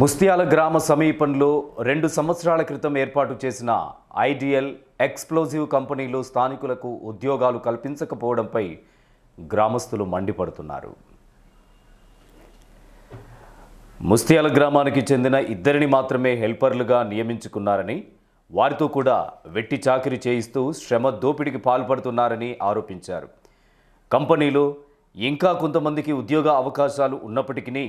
ముస్తియాల గ్రామ సమీపంలో రెండు సంవత్సరాల క్రితం ఏర్పాటు చేసిన ఐడియల్ ఎక్స్ప్లోజివ్ కంపెనీలు స్థానికులకు ఉద్యోగాలు కల్పించకపోవడంపై గ్రామస్తులు మండిపడుతున్నారు. ముస్తియాల గ్రామానికి చెందిన ఇద్దరిని మాత్రమే హెల్పర్లుగా నియమించుకున్నారని వారితో కూడా వెట్టి చాకిరి చేయిస్తూ శ్రమ దోపిడికి పాల్పడుతున్నారని ఆరోపించారు. కంపెనీలో ఇంకా కొంతమందికి ఉద్యోగ అవకాశాలు ఉన్నప్పటికీ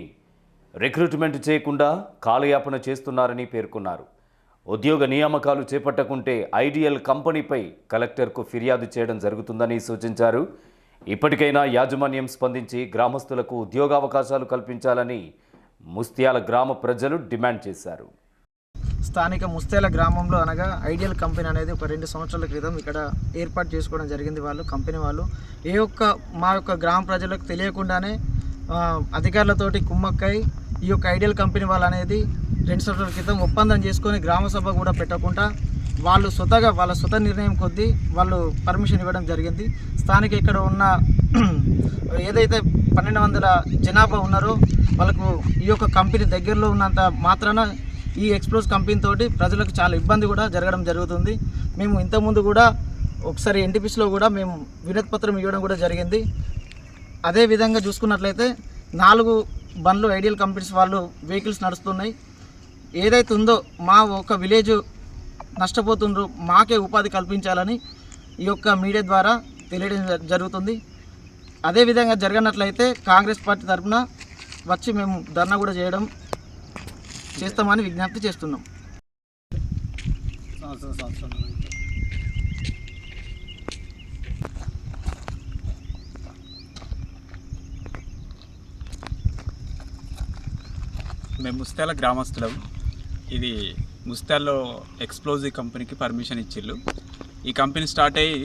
రిక్రూట్మెంట్ చేయకుండా కాలయాపన చేస్తున్నారని పేర్కొన్నారు. ఉద్యోగ నియామకాలు చేపట్టకుంటే ఐడియల్ కంపెనీపై కలెక్టర్కు ఫిర్యాదు చేయడం జరుగుతుందని సూచించారు. ఇప్పటికైనా యాజమాన్యం స్పందించి గ్రామస్తులకు ఉద్యోగావకాశాలు కల్పించాలని ముస్తియాల గ్రామ ప్రజలు డిమాండ్ చేశారు. స్థానిక ముస్తేల గ్రామంలో అనగా ఐడియల్ కంపెనీ అనేది ఒక రెండు సంవత్సరాల క్రితం ఇక్కడ ఏర్పాటు చేసుకోవడం జరిగింది వాళ్ళు కంపెనీ వాళ్ళు. ఏ ఒక్క మా యొక్క గ్రామ ప్రజలకు తెలియకుండానే అధికారులతోటి కుమ్మక్కై ఈ యొక్క ఐడియల్ కంపెనీ వాళ్ళు అనేది రెండు సంవత్సరాల క్రితం ఒప్పందం చేసుకొని గ్రామసభ కూడా పెట్టకుండా వాళ్ళు స్వతగా వాళ్ళ స్వత నిర్ణయం కొద్దీ వాళ్ళు పర్మిషన్ ఇవ్వడం జరిగింది. స్థానిక ఇక్కడ ఉన్న ఏదైతే పన్నెండు వందల జనాభా ఉన్నారో వాళ్ళకు ఈ యొక్క కంపెనీ దగ్గరలో ఉన్నంత మాత్రాన ఈ ఎక్స్ప్లోజ్ కంపెనీ తోటి ప్రజలకు చాలా ఇబ్బంది కూడా జరగడం జరుగుతుంది. మేము ఇంతకుముందు కూడా ఒకసారి ఎన్టీపీసీలో కూడా మేము వినతి పత్రం ఇవ్వడం కూడా జరిగింది. అదేవిధంగా చూసుకున్నట్లయితే నాలుగు బండ్లు ఐడియల్ కంపెనీస్ వాళ్ళు వెహికల్స్ నడుస్తున్నాయి. ఏదైతే ఉందో మా ఒక విలేజ్ నష్టపోతుండ్రు మాకే ఉపాధి కల్పించాలని ఈ యొక్క మీడియా ద్వారా తెలియడం జ- జరుగుతుంది. అదేవిధంగా జరగనట్లయితే కాంగ్రెస్ పార్టీ తరఫున వచ్చి మేము ధర్నా కూడా చేయడం చేస్తామని విజ్ఞప్తి చేస్తున్నాం. మేము ముస్తాల గ్రామస్తులం. ఇది ముస్తాల్లో ఎక్స్ప్లోజివ్ కంపెనీకి పర్మిషన్ ఇచ్చిళ్ళు. ఈ కంపెనీ స్టార్ట్ అయ్యి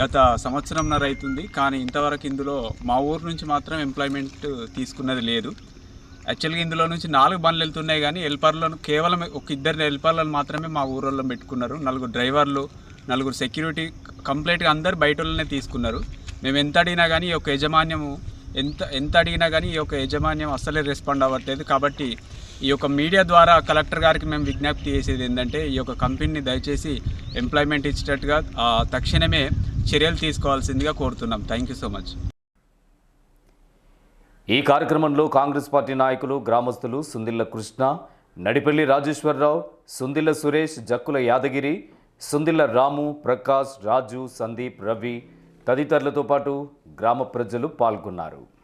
గత సంవత్సరంన్నర అవుతుంది కానీ ఇంతవరకు ఇందులో మా ఊరు నుంచి మాత్రం ఎంప్లాయ్మెంట్ తీసుకున్నది లేదు. యాక్చువల్గా ఇందులో నుంచి నాలుగు బండ్లు వెళ్తున్నాయి కానీ హెల్పర్లను కేవలం ఒక ఇద్దరు హెల్పర్లను మాత్రమే మా ఊరోళ్ళు పెట్టుకున్నారు. నలుగురు డ్రైవర్లు నలుగురు సెక్యూరిటీ కంప్లీట్గా అందరు బయట వాళ్ళనే తీసుకున్నారు. మేము ఎంత అడిగినా కానీ ఈ యొక్క యజమాన్యము ఎంత ఎంత అడిగినా కానీ ఈ యొక్క యజమాన్యం అస్సలే రెస్పాండ్ అవ్వట్లేదు. కాబట్టి ఈ యొక్క మీడియా ద్వారా కలెక్టర్ గారికి మేము విజ్ఞప్తి చేసేది ఏంటంటే ఈ యొక్క కంపెనీని దయచేసి ఎంప్లాయ్మెంట్ ఇచ్చేటట్టుగా తక్షణమే చర్యలు తీసుకోవాల్సిందిగా కోరుతున్నాం. థ్యాంక్ యూ సో మచ్ ఈ కార్యక్రమంలో కాంగ్రెస్ పార్టీ నాయకులు గ్రామస్తులు సుందిల్ల కృష్ణ నడిపల్లి రాజేశ్వరరావు సుందిల్ల సురేష్ జక్కుల యాదగిరి సుందిల్ల రాము ప్రకాష్ రాజు సందీప్ రవి తదితరులతో పాటు గ్రామ ప్రజలు పాల్గొన్నారు.